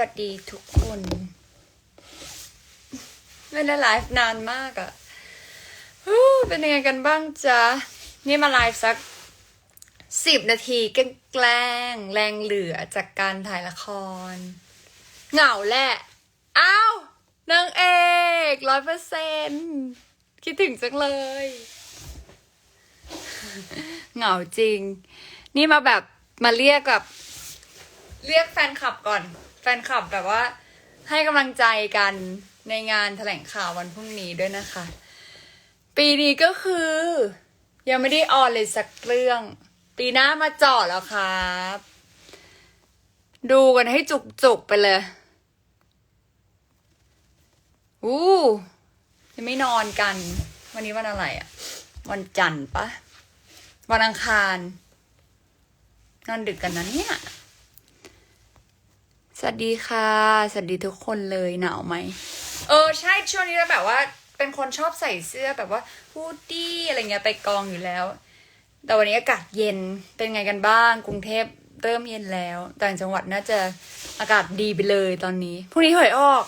วัสดีทุกคน ไม่ได้ไลฟ์นานมากอะ่ะเป็นยังไงกันบ้างจ๊ะ นี่มาไลฟ์สักสิบนาทีแกล้งแรงเหลือจากการถ่ายละคร เหงาแหละอ้าวนางเอกร้อยเปอร์เซนคิดถึงจังเลย เหงาจริง นี่มาแบบมาเรียกแบบเรียกแฟนคลับก่อน แฟนคลับแบบว่าให้กำลังใจกันในงานแถลงข่าววันพรุ่งนี้ด้วยนะคะ ปีนี้ก็คือ ยังไม่ได้ออนเลยสักเรื่อง ปีหน้ามาเจอดแล้วครับ ดูกันให้จุกๆไปเลยอู้ยังไม่นอนกัน วันนี้วันอะไรอะวันจันทร์ปะวันอังคาร นอนดึกกันนะเนี่ย วัสดีค่ะ สวัสดีทุกคนเลยหนาวไหม เออใช่ช่วงนี้เราแบบว่า เป็นคนชอบใส่เสื้อแบบว่าฮูดดี้อะไรเงี้ยไปกองอยู่แล้ว แต่วันนี้อากาศเย็นเป็นไงกันบ้าง กรุงเทพเริ่มเย็นแล้วต่างจังหวัดน่าจะอากาศดีไปเลยตอนนี้พรุ่งนี้หวยออก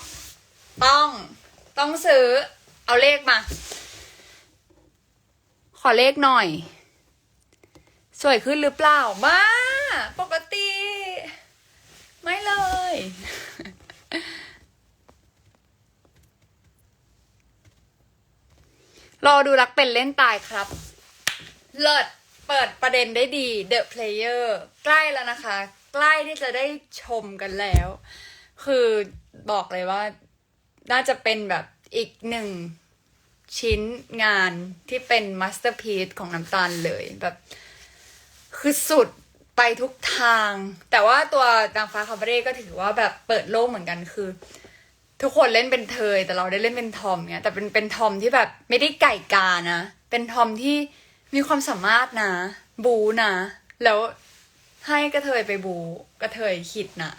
ต้องต้องซื้อ เอาเลขมา ขอเลขหน่อย สวยขึ้นหรือเปล่าบ้าปกติ ไม่เลย รอดูรักเป็นเล่นตายครับ เลิศเปิดประเด็นได้ดี The Player ใกล้แล้วนะคะ ใกล้ที่จะได้ชมกันแล้ว คือบอกเลยว่าน่าจะเป็นแบบอีกหนึ่งชิ้นงานที่เป็นมาสเตอร์พี e ของน้ำตาลเลยแบบ คือสุดไปทุกทาง แต่ว่าตัวนางฟ้าคาบเร่ก็ถือว่าแบบเปิดโลกเหมือนกันคือ ทุกคนเล่นเป็นเธอแต่เราได้เล่นเป็นทอมเนี่ยแต่เป็นเป็นทอมที่แบบไม่ได้ไก่กานะ เป็นทอมที่มีความสามารถนะ บูนะ แล้วให้กระเทยไปบูกระเทยขิดนะ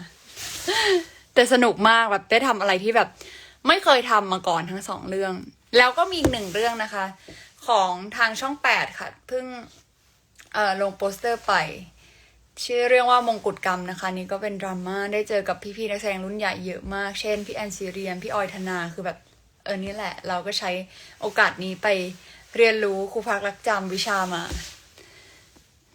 แต่สนุกมากแบบได้ทำอะไรที่แบบ ไม่เคยทำมาก่อนทั้งสองเรื่อง แล้วก็มีอีกหนึ่งเรื่องนะคะ ของทางช่องแปดค่ะเพิ่งเอ่อลงโปสเตอร์ไป ชื่อเรื่องว่ามงกุฎกรรมนะคะ นี่ก็เป็นดราม่าได้เจอกับพี่ๆนักแสดงรุ่นใหญ่เยอะมาก เช่นพี่แอนซีเรียนพี่ออยธนาคือแบบเออนี่แหละ เราก็ใช้โอกาสนี้ไปเรียนรู้ครูพักรักจำวิชามา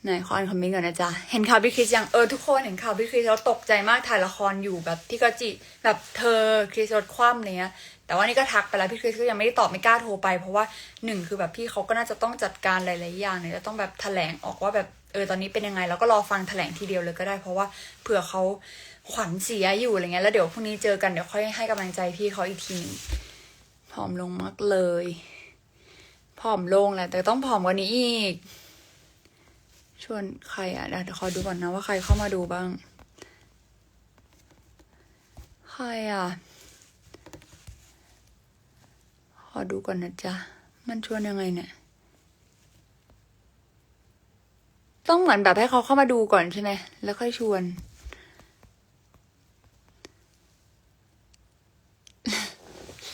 ไหนขออ่านคอมเมนต์ก่อนนะจ๊ะ เห็นข่าวพี่คริสยังเออทุกคนเห็นข่าวพี่คริสแล้วตกใจมากถ่ายละครอยู่แบบพี่กจิแบบเธอคริสรถคว่ำเงี้ย แต่ว่านี่ก็ทักไปแล้วพี่คริสก็ยังไม่ได้ตอบไม่กล้าโทรไป เพราะว่าหนึ่งคือแบบพี่เขาก็น่าจะต้องจัดการหลาย ๆ อย่างเนี่ยจะต้องแบบแถลงออกว่าแบบ เออตอนนี้เป็นยังไงแล้วก็รอฟังแถลงทีเดียวเลยก็ได้ เพราะว่าเผื่อเขาขวัญเสียอยู่อะไรเงี้ยแล้วเดี๋ยวพรุ่งนี้เจอกันเดี๋ยวค่อยให้กำลังใจพี่เขาอีกทีหนึงผอมลงมากเลยผอมลงแหละแต่ต้องผอมกว่านี้อีก ชวนใครอะเดี๋ยวขอดูก่อนนะว่าใครเข้ามาดูบ้าง ใครอะ ขอดูก่อนนะจ๊ะ มันชวนยังไงเนี่ย ต้องเหมือนแบบให้เขาเข้ามาดูก่อนใช่ไหม แล้วค่อยชวน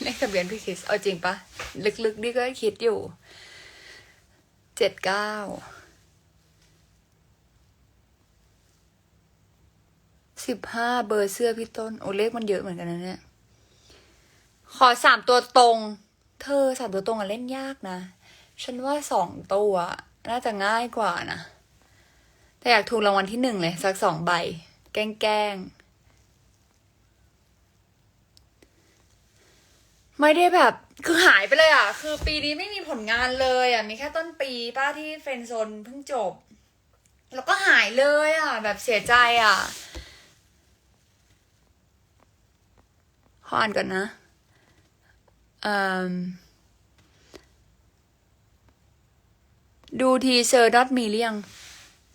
เลขทะเบียนพี่คริส เอาจริงปะ ลึกๆนี่ก็คิดอยู่ เจ็ดเก้า สิบห้าเบอร์เสื้อพี่ต้น โอ้เลขมันเยอะเหมือนกันนะเนี่ย ขอสามตัวตรง เธอสามตัวตรงอะเล่นยากนะ ฉันว่าสองตัวน่าจะง่ายกว่านะ แต่อยากถูกรางวัลที่หนึ่งเลย สักสองใบ แกล้งแกล้งไม่ได้แบบ คือหายไปเลยอะ คือปีนี้ไม่มีผลงานเลยอะ มีแค่ต้นปีป้าที่เฟรนโซนเพิ่งจบ แล้วก็หายเลยอะ แบบเสียใจอะขออ่านก่อนนะดูทีเซอร์ดอทมีเรียง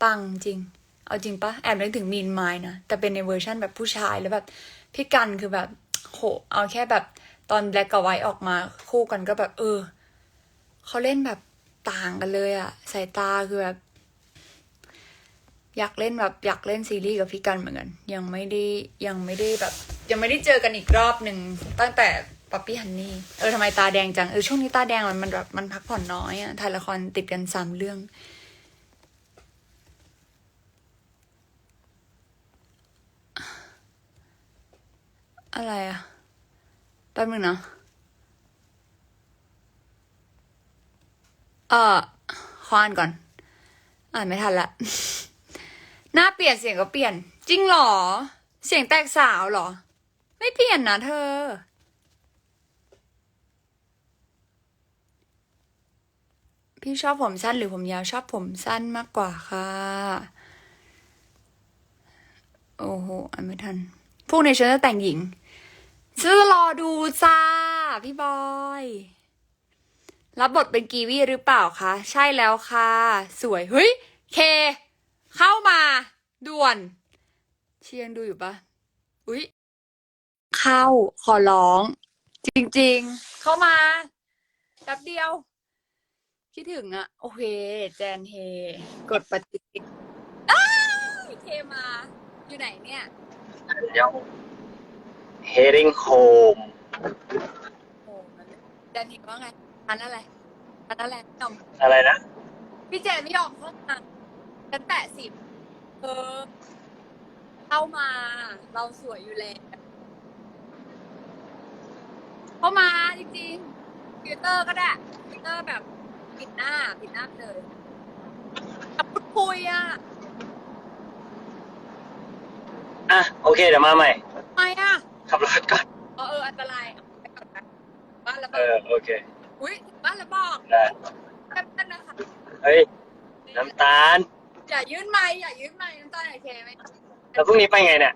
ปังจริง เอาจริงปะแอบนึกถึงมีนไม้นะ แต่เป็นในเวอร์ชั่นแบบผู้ชายแล้วแบบพี่กันคือแบบโหเอาแค่แบบตอนแบล็กกับไวท์ออกมาคู่กันก็แบบ เออเขาเล่นแบบต่างกันเลยอะสายตาคือแบบ อยากเล่นแบบอยากเล่นซีรีส์กับพี่กันเหมือนกัน ยังไม่ได้ยังไม่ได้แบบ ยังไม่ได้เจอกันอีกรอบหนึ่งตั้งแต่ป๊อปปี้ฮันนี่เออทำไมตาแดงจังเออช่วงนี้ตาแดงมันมันแบบมันพักผ่อนน้อยอะถ่ายละครติดกันสามเรื่อง อะไรอะแป๊บนึงนะเออขออ่านก่อน อ่านไม่ทันละ หน้าเปลี่ยนเสียงก็เปลี่ยน จริงหรอ เสียงแตกสาวหรอ ไม่เปลี่ยนนะเธอ พี่ชอบผมสั้นหรือผมยาวชอบผมสั้นมากกว่าค่ะ โอ้โหอ่านไม่ทัน พวกในฉันจะแต่งหญิงซื้อรอดูจ้า พี่บอย รับบทเป็นกีวีหรือเปล่าคะ ใช่แล้วค่ะ สวย เฮ้ย เค เข้ามา ด่วน เชียงดูอยู่ปะอุ๊ยเข้าขอร้อง จริง ๆ เข้ามาแป๊บเดียว คิดถึงอะโอเค แจนเฮ กดปฏิทินอ้าวเคมา อยู่ไหนเนี่ย เดี๋ยว heading home โอ้มันแจนเฮว่าไง อันอะไรอันอะไรพี่หนอมอะไรนะพี่แจนไม่ยอมเข้ามาฉันแปดสิบเออ เข้ามา เราสวยอยู่แล้วเข้ามาจริงๆฟิลเตอร์ก็ได้ฟิลเตอร์แบบปิดหน้า ปิดหน้าไปเลยพูดคุยอะ อะโอเคเดี๋ยวมาใหม่ทำไมอะขับรถก่อน เออเอออันตรายเอาไปก่อนนะบ้านระเอเบิดอโอเคอุ้ยบ้านระบอกได้แป๊บนึงนะคะเฮ้ยน้ำตาลอย่ายื่นไม้อย่ายื่นไม้น้ำตาลโอเคไหมแล้วพรุ่งนี้ไปไงเนี่ย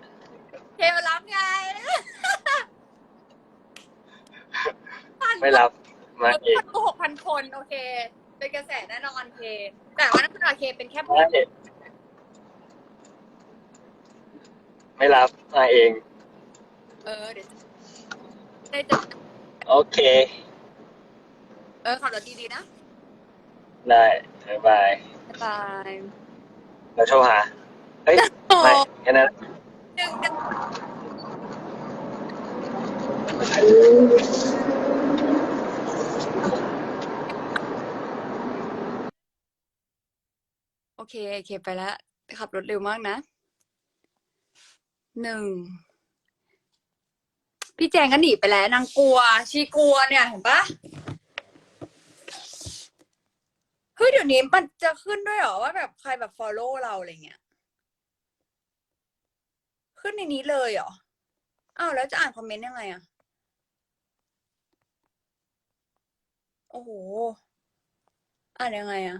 เคมารับไงไม่รับมาเองคนหกพันคนโอเค เป็นกระแสแน่นอนเค แต่ว่านั่นคือโอเคเป็นแค่พูดไม่ ไม่รับมาเอง เออเดี๋ยวจะได้เจอโอเค เออขับรถดีๆนะได้บ๊ายบายบ๊ายบายเราโทรหา เฮ้ยโอ้ไม่แค่นั้น หนึ่งหนึ่งโอเคโอเคไปแล้วขับรถเร็วมากนะ หนึ่ง พี่แจงก็หนีไปแล้วนางกลัว ชีกลัวเนี่ยเห็นปะเฮ้ยเดี๋ยวนี้มันจะขึ้นด้วยเหรอว่าแบบใครแบบ follow เราอะไรเงี้ย ขึ้นในนี้เลยเหรออ้าวแล้วจะอ่านคอมเมนต์ยังไงอะโอ้โห อ่านยังไงอะ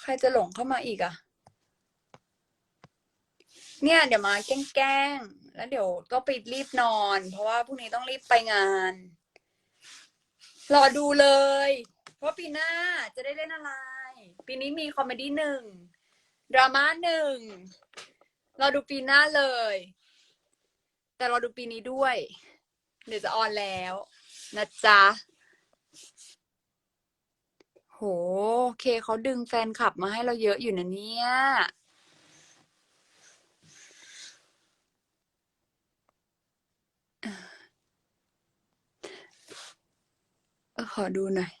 ใครจะหลงเข้ามาอีกอะ เนี่ยเดี๋ยวมาแกล้งๆแล้วเดี๋ยวก็ไปรีบนอน เพราะว่าพรุ่งนี้ต้องรีบไปงานรอดูเลยว่าะปีหน้าจะได้เล่นอะไร ปีนี้มีคอมเมดี้หนึ่งดราม่าหนึ่งรอดูปีหน้าเลย แต่รอดูปีนี้ด้วย เดี๋ยวจะออนแล้ว นะจ๊ะโห เคเขาดึงแฟนคลับมาให้เราเยอะอยู่นะเนี่ย เออ ขอดูหน่อย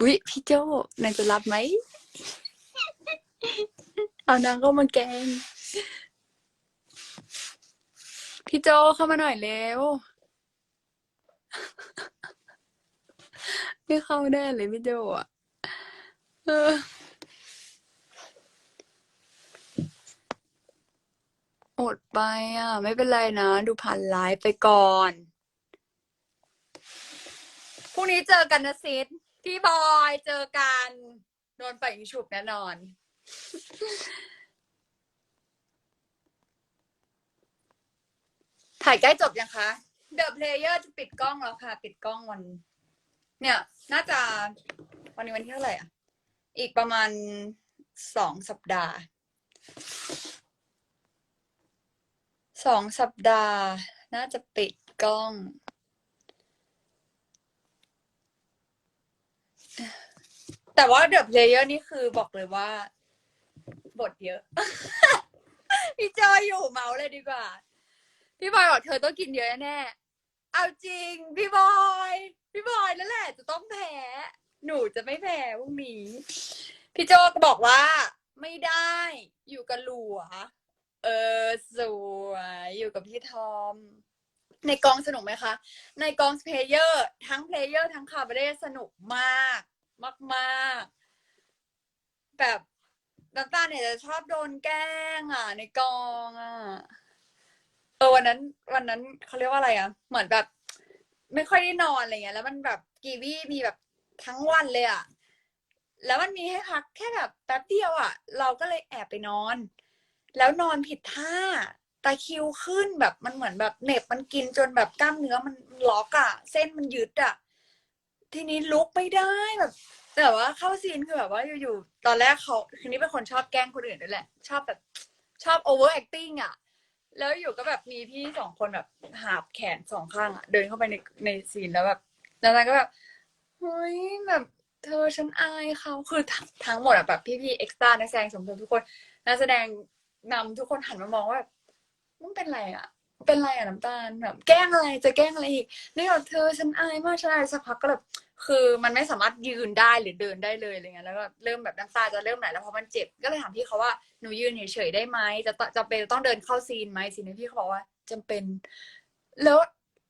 อุ๊ยพี่โจ้นายจะรับไหม เอานางก็มาแกง พี่โจเข้ามาหน่อยเร็ว ไม่เข้าแน่เลยพี่โจอะเอออดไปอะ ไม่เป็นไรนะ ดูผ่านไลฟ์ไปก่อน รุ่งนี้เจอกันนะซิดพี่บอยเจอกันโดนไปอีฉุบแน่นอน ถ่ายใกล้จบยังคะ The Player จะปิดกล้องแล้วค่ะ ปิดกล้องวัน เนี่ย น่าจะวันนี้วันที่เท่าไหร่อะ อีกประมาณสองสัปดาห์สองสัปดาห์ น่าจะปิดกล้อง แต่ว่า The Player นี่คือบอกเลยว่า บทเยอะ พี่จอยอยู่เมาเลยดีกว่า พี่บอยบอกเธอต้องกินเยอะแน่เอาจริง พี่บอย พี่บอยนั่นแหละ จะต้องแพ้ หนูจะไม่แพ้พรุ่งนี้พี่โจก็บอกว่า ไม่ได้ อยู่กับหลัว เออ สวย อยู่กับพี่ทอม ในกองสนุกไหมคะ ในกองเพลเยอร์ทั้งเพลเยอร์ทั้งคาบาเร่สนุกมาก มากๆ แบบน้ำตาลเนี่ยจะชอบโดนแกล้งอะ ในกองอะเออวันนั้น วันนั้นเขาเรียกว่าอะไรอะ เหมือนแบบ ไม่ค่อยได้นอนอะไรเงี้ยแล้วมันแบบกีวีมีแบบทั้งวันเลยอะแล้วมันมีให้พักแค่แบบแป๊บเดียวอะ เราก็เลยแอบไปนอน แล้วนอนผิดท่า ตาคิวขึ้นแบบมันเหมือนแบบเหน็บมันกินจนแบบกล้ามเนื้อมันล็อกอะเส้นมันยึดอะทีนี้ลุกไม่ได้แบบ แต่ว่าเข้าซีนคือแบบว่าอยู่ๆตอนแรกเขาคือนี่เป็นคนชอบแกล้งคนอื่นด้วยแหละ ชอบแบบชอบ over acting อะแล้วอยู่ก็แบบมีพี่สองคนแบบหาบแขนสองข้างอะเดินเข้าไปในในซีนแล้วแบบแล้วนั้นก็แบบเฮ้ยแบบเธอฉันอายเขาคือทั้งทั้งหมดอะแบบพี่ๆเอ็กซ์ตร้านักแสดงสมทบทุกคนนักแสดงนำทุกคนหันมามองว่าแบบ มึงเป็นไรอะเป็นไรอะน้ำตาลแบบแกล้งอะไรจะแกล้งอะไรอีกนี่แบบเธอฉันอายมากฉันอายสักพักก็แบบคือมันไม่สามารถยืนได้หรือเดินได้เลยอะไรเงี้ยแล้วก็เริ่มแบบน้ำตาจะเริ่มไหลแล้วเพราะมันเจ็บก็เลยถามพี่เขาว่าหนูยืนเฉยๆได้ไหมจะจะเป็นต้องเดินเข้าซีนไหมซีนนี้พี่เขาบอกว่าจำเป็น แล้ว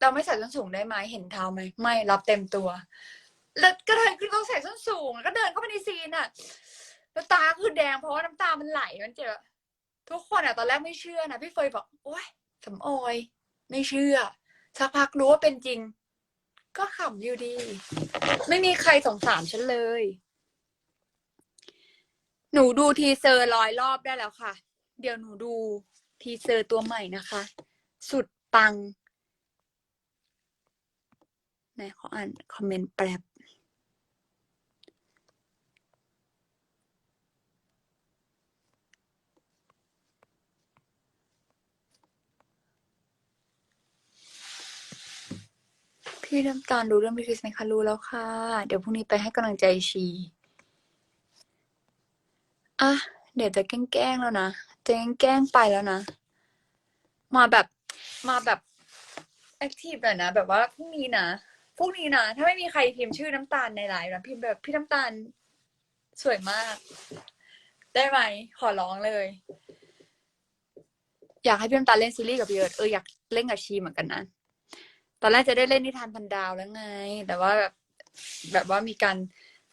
เราไม่ใส่ส้นสูงได้ไหมเห็นเท้าไหมไม่รับเต็มตัว แล้วก็เดินขึ้นต้องใส่ส้นสูงแล้วก็เดินเข้าไปในซีนอะแล้วตาคือแดงเพราะว่าน้ำตามันไหลมันเจ็บ ทุกคนอะตอนแรกไม่เชื่อนะพี่เฟยบอกโอ๊ยสำออย ไม่เชื่อสักพักรู้ว่าเป็นจริง ก็ขำอยู่ดี ไม่มีใครสงสารฉันเลย หนูดูทีเซอร์ร้อยรอบได้แล้วค่ะ เดี๋ยวหนูดูทีเซอร์ตัวใหม่นะคะ สุดปังไหนขออ่านคอมเมนต์แป๊บ พี่น้ำตาลรู้เรื่องพี่คริสไหมคะรู้แล้วค่ะ เดี๋ยวพรุ่งนี้ไปให้กำลังใจชีอะเดี๋ยวจะแกล้งแล้วนะจะแกล้งไปแล้วนะ มาแบบมาแบบแอคทีฟหน่อยนะแบบว่าพรุ่งนี้นะพรุ่งนี้นะถ้าไม่มีใครพิมพ์ชื่อน้ำตาลในไลน์นะพิมพ์แบบพี่น้ำตาลสวยมาก ได้ไหมขอร้องเลย อยากให้พี่น้ำตาลเล่นซีรีส์กับพี่เอิร์ธเอออยากเล่นกับชีเหมือนกันนะ ตอนแรกจะได้เล่นนิทานพันดาวแล้วไง แต่ว่าแบบแบบว่ามีการ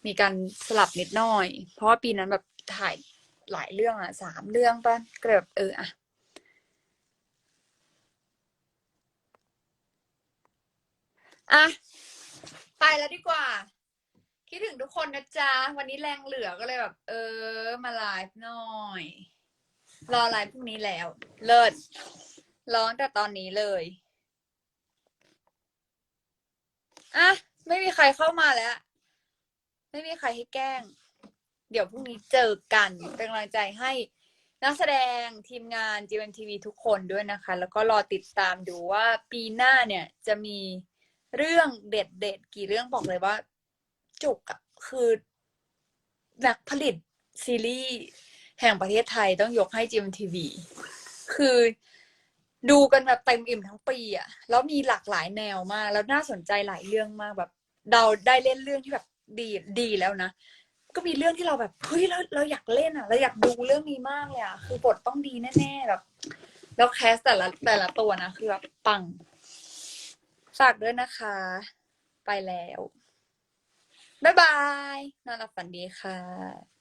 มีการสลับนิดหน่อย เพราะว่าปีนั้นแบบถ่ายหลายเรื่องอะสามเรื่องป่ะเลยแบบเอออะอะไปแล้วดีกว่า คิดถึงทุกคนนะจ๊ะ วันนี้แรงเหลือก็เลยแบบ เออ มาไลฟ์หน่อย รอไลฟ์พรุ่งนี้แล้ว เลิศร้อนแต่ตอนนี้เลย อะไม่มีใครเข้ามาแล้ว ไม่มีใครให้แกล้ง เดี๋ยวพรุ่งนี้เจอกันเป็นกำลังใจให้นักแสดงทีมงาน GMTV ทุกคนด้วยนะคะ แล้วก็รอติดตามดูว่าปีหน้าเนี่ยจะมีเรื่องเด็ดเด็ดๆกี่เรื่องบอกเลยว่า จุกอะคือนักผลิตซีรีส์แห่งประเทศไทยต้องยกให้ GMTV คือ ดูกันแบบเต็มอิ่มทั้งปีอะแล้วมีหลากหลายแนวมากแล้วน่าสนใจหลายเรื่องมากแบบ เราได้เล่นเรื่องที่แบบดีดีแล้วนะก็มีเรื่องที่เราแบบเฮ้ยเราเราอยากเล่นอะเราอยากดูเรื่องนี้มากเลยอะคือบทต้องดีแน่ๆแบบ แล้วแคสแต่ละแต่ละตัวนะคือแบบปังฝากด้วยนะคะ ไปแล้วบ๊ายบายนอนหลับฝันดีค่ะ